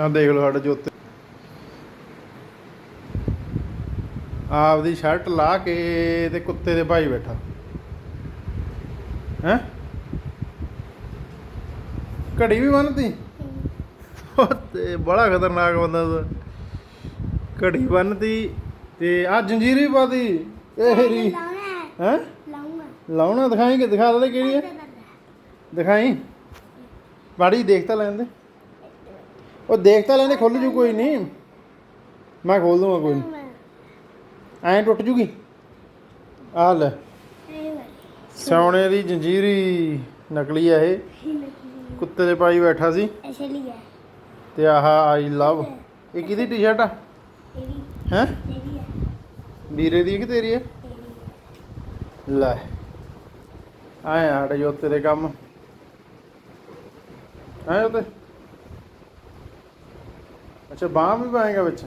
ਆਹ ਦੇਖ ਲਓ ਸਾਡੇ ਜੋਤੇ। ਆਪਦੀ ਸ਼ਰਟ ਲਾ ਕੇ ਤੇ ਕੁੱਤੇ ਦੇ ਭਾਈ ਬੈਠਾ। ਹੈ? ਘੜੀ ਵੀ ਬੰਨਤੀ? ਤੇ ਬੜਾ ਖਤਰਨਾਕ ਬੰਦਾ ਦਾ ਘੜੀ ਬੰਨਤੀ ਤੇ ਆ ਜੰਜੀਰ ਵੀ ਪਾਤੀ। ਇਹ ਰੀ ਲਾਉਣਾ ਹੈ। ਲਾਉਂਗਾ। ਲਾਉਣਾ ਦਿਖਾਏਂਗੇ? ਦਿਖਾ ਦੇ ਕਿਹੜੀ ਹੈ? ਦਿਖਾਈ? ਬਾੜੀ ਦੇਖ ਤਾਂ ਲੈਂਦੇ ਉਹ ਦੇਖ ਤਾਂ ਲੈਂਦੇ ਖੁੱਲ ਜੂ ਕੋਈ ਨਹੀਂ। ਮੈਂ ਖੋਲ ਦੂੰਗਾ ਕੋਈ ਨਹੀਂ। ਐਂ ਟੁੱਟ ਜੂਗੀ? ਆ ਲੈ। ਸੋਨੇ ਦੀ ਜੰਜੀਰੀ ਨਕਲੀ ਆ ਇਹ। ਕੁੱਤੇ ਦੇ ਪਾਈ ਬੈਠਾ ਸੀ। ਲਈ ਹੈ ਤੇ ਆਹ ਆਈ ਲਵ। ਇਹ ਕਿਹਦੀ ਟੀ-ਸ਼ਰਟ ਆ? ਤੇਰੀ। ਹੈ? ਤੇਰੀ ਵੀਰੇ ਦੀ ਕਿ ਤੇਰੀ ਹੈ ਤੇਰੀ ਲੈ। ਆਏ ਆ ਸਾਡੇ ਜੋਤੇ ਦੇ ਕੰਮ। ਆਏ ਉਤੇ ਅੱਛਾ ਬਾਹ ਵੀ ਪਾਏਗਾ ਵਿੱਚ?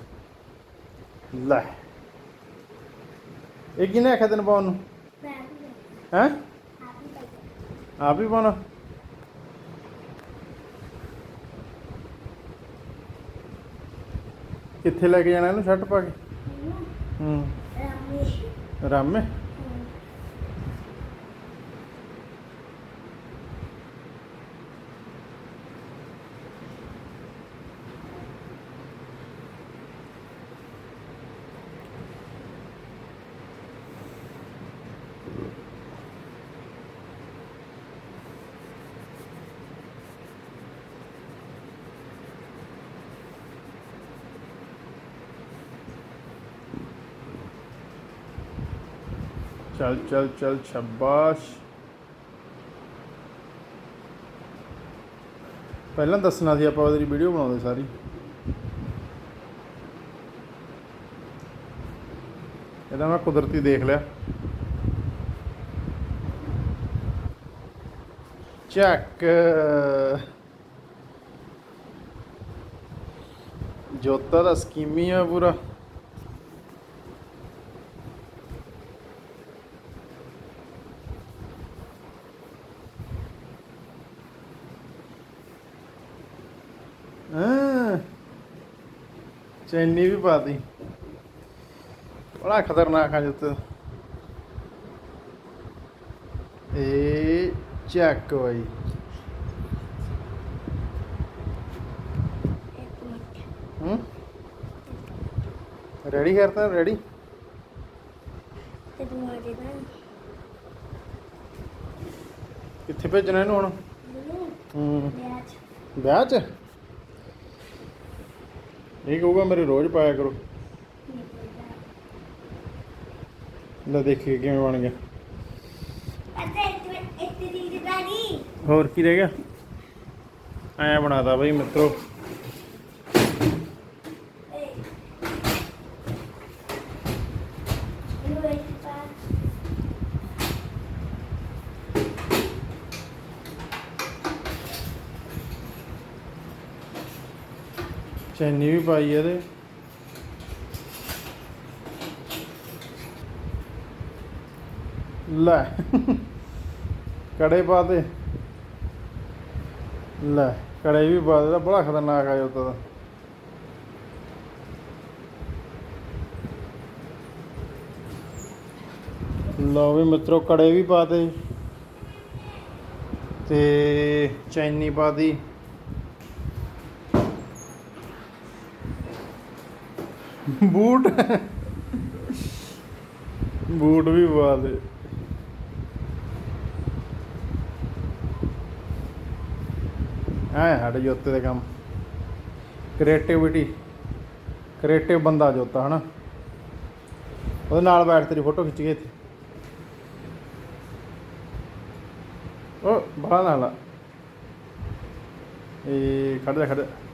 ਲੈ। ਇਹ ਕਿਨੇ ਆਖਿਆ ਤੈਨੂੰ ਪਾਉਣ ਨੂੰ? ਹੈ? ਆਪ ਹੀ ਪਾਉਣਾ। ਕਿੱਥੇ ਲੈ ਕੇ ਜਾਣਾ ਇਹਨੂੰ ਸ਼ਰਟ ਪਾ ਕੇ? ਹੂੰ। ਰਾਮੇ ਰਾਮੇ ਚਲ ਚਲ ਚਲ, ਸ਼ਾਬਾਸ਼। ਪਹਿਲਾਂ ਦੱਸਣਾ ਸੀ ਆਪਾਂ ਉਹਦੀ ਵੀਡੀਓ ਬਣਾਉਂਦੇ ਸਾਰੀ। ਇਹਦਾ ਮੈਂ ਕੁਦਰਤੀ ਦੇਖ ਲਿਆ। ਚੱਕ। ਜੋਤਾ ਦਾ ਸਕੀਮੀ ਆ ਪੂਰਾ ਹਾਂ ਚੈਨੀ ਵੀ ਪਾਤੀ ਬੜਾ ਖਤਰਨਾਕ ਆ ਜੁੱਤ। ਇਹ ਚੱਕ ਮਿੰਟ ਹੂੰ? ਰੈਡੀ ਕਰਤਾ? ਰੈਡੀ ਤੇ ਤੂੰ ਆ ਨਾ। ਕਿੱਥੇ ਭੇਜਣਾ ਇਹਨੂੰ ਹੁਣ? ਹੂੰ। ਵਿਆਜ ਵਿਆਹ 'ਚ? ਇਹ ਕਹੂਗਾ ਮੇਰੇ ਰੋਜ਼ ਪਾਇਆ ਕਰੋ। ਲੈ ਦੇਖੀਏ ਕਿਵੇਂ ਬਣ ਗਿਆ। ਹੋਰ ਕੀ ਰਹਿ ਗਿਆ? ਐ ਬਣਾਤਾ ਬਈ ਮਿੱਤਰੋ ਇਹਨੂੰ ਇੱਥੇ ਪਾ ਚੈਨੀ ਵੀ ਪਾਈ ਇਹਦੇ। ਲੈ, ਕੜੇ ਪਾ ਦੇ ਲੈ, ਕੜੇ ਵੀ ਪਾ ਦੇ ਬੜਾ ਖਤਰਨਾਕ ਆ ਜੋਤਾ ਦਾ। ਲਓ ਵੀ ਮਿੱਤਰੋ, ਕੜੇ ਵੀ ਪਾ ਦੇ ਤੇ ਚੈਨੀ ਪਾ ਬੂਟ। ਬੂਟ ਵੀ ਪਾ ਦੇ। ਐ ਸਾਡੇ ਜੋਤੇ ਦੇ ਕੰਮ। ਕ੍ਰੀਏਟੀਵਿਟੀ ਕ੍ਰੀਏਟਿਵ ਬੰਦਾ ਜੋਤਾ, ਹਨਾ? ਉਹਦੇ ਨਾਲ ਬੈਠ ਤੇਰੀ ਫੋਟੋ ਖਿੱਚ ਗਏ ਇੱਥੇ। ਉਹ ਬੜਾ ਨਾਲ ਇਹ ਖੜ ਜਾ ਖੜ ਜਾ।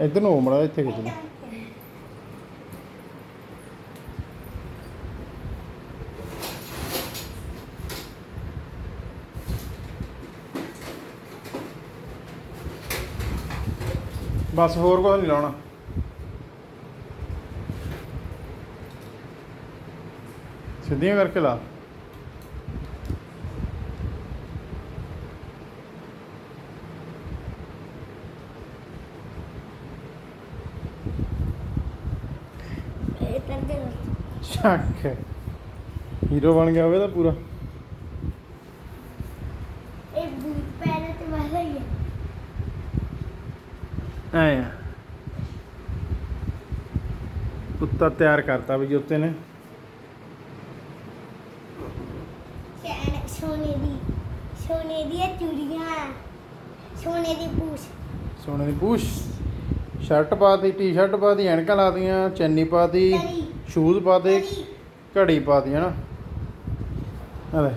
ਇੱਧਰ ਨੂੰ ਮੜਾ ਇੱਥੇ ਖਿੱਚ ਲੈ ਬਸ ਹੋਰ ਕੁਝ ਨਹੀਂ ਲਾਉਣਾ। ਸਿੱਧੀਆਂ ਕਰਕੇ ਲਾ। ਦੇ ਸ਼ੱਕ ਹੀਰੋ ਬਣ ਗਿਆ ਹੋਵੇ ਤਾਂ ਪੂਰਾ। ਇਹ ਬੂਟ ਪੈਰ ਤੇ ਵਾਲਾ ਹੀ ਹੈ। ਐ ਆ। ਕੁੱਤਾ ਤਿਆਰ ਕਰਤਾ ਵੀ ਜੋਤੇ ਨੇ। ਚੈਨ ਸੋਨੇ ਦੀ ਸੋਨੇ ਦੀਆਂ ਚੂੜੀਆਂ ਸੋਨੇ ਦੀ ਪੂਛ। ਸੋਨੇ ਦੀ ਪੂਛ। ਸ਼ਰਟ ਪਾਤੀ ਟੀ-ਸ਼ਰਟ ਪਾਤੀ ਐਨਕਾਂ ਲਾਤੀਆਂ ਚੈਨੀ ਪਾਤੀ। ਸ਼ੂਜ਼ ਪਾਤੇ ਕਰੀ ਘੜੀ ਪਾਤੀ ਹਨਾ? ਅਰੇ